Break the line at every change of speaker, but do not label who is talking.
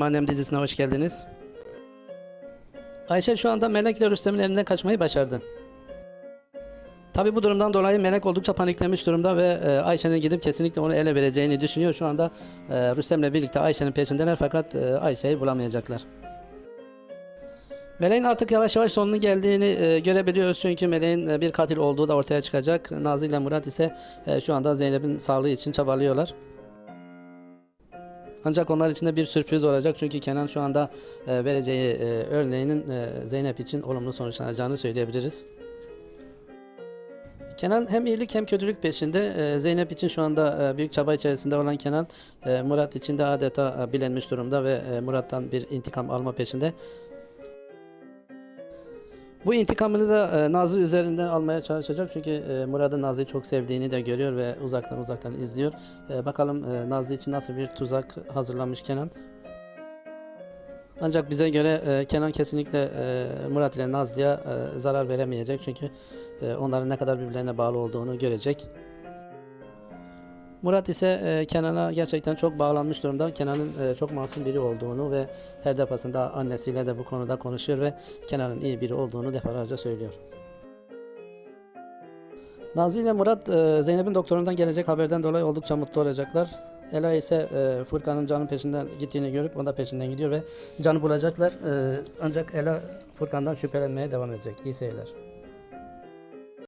Annem dizisine hoş geldiniz. Ayşe şu anda Melek ile Rüstem'in elinden kaçmayı başardı. Tabi bu durumdan dolayı Melek oldukça paniklemiş durumda ve e, Ayşe'nin gidip kesinlikle onu ele vereceğini düşünüyor. Şu anda e, Rüstem'le birlikte Ayşe'nin peşindeler fakat e, Ayşe'yi bulamayacaklar. Meleğin artık yavaş yavaş sonunun geldiğini e, görebiliyoruz çünkü Meleğin e, bir katil olduğu da ortaya çıkacak. Nazlı ile Murat ise e, şu anda Zeynep'in sağlığı için çabalıyorlar. Ancak onlar için de bir sürpriz olacak çünkü Kenan şu anda e, vereceği e, örneğinin e, Zeynep için olumlu sonuçlanacağını söyleyebiliriz. Kenan hem iyilik hem kötülük peşinde. E, Zeynep için şu anda e, büyük çaba içerisinde olan Kenan, e, Murat için de adeta bilenmiş durumda ve Murat'tan bir intikam alma peşinde. Bu intikamını da e, Nazlı üzerinden almaya çalışacak çünkü e, Murat'ın Nazlı'yı çok sevdiğini de görüyor ve uzaktan uzaktan izliyor. E, bakalım e, Nazlı için nasıl bir tuzak hazırlamış Kenan. Ancak bize göre e, Kenan kesinlikle e, Murat ile Nazlı'ya e, zarar veremeyecek çünkü e, onların ne kadar birbirlerine bağlı olduğunu görecek. Murat ise e, Kenan'a gerçekten çok bağlanmış durumda. Kenan'ın e, çok masum biri olduğunu ve her defasında annesiyle de bu konuda konuşuyor ve Kenan'ın iyi biri olduğunu defalarca söylüyor. Nazlı ile Murat e, Zeynep'in doktorundan gelecek haberden dolayı oldukça mutlu olacaklar. Ela ise e, Furkan'ın Can'ın peşinden gittiğini görüp o peşinden gidiyor ve Can'ı bulacaklar. E, ancak Ela Furkan'dan şüphelenmeye devam edecek. İyi seyirler.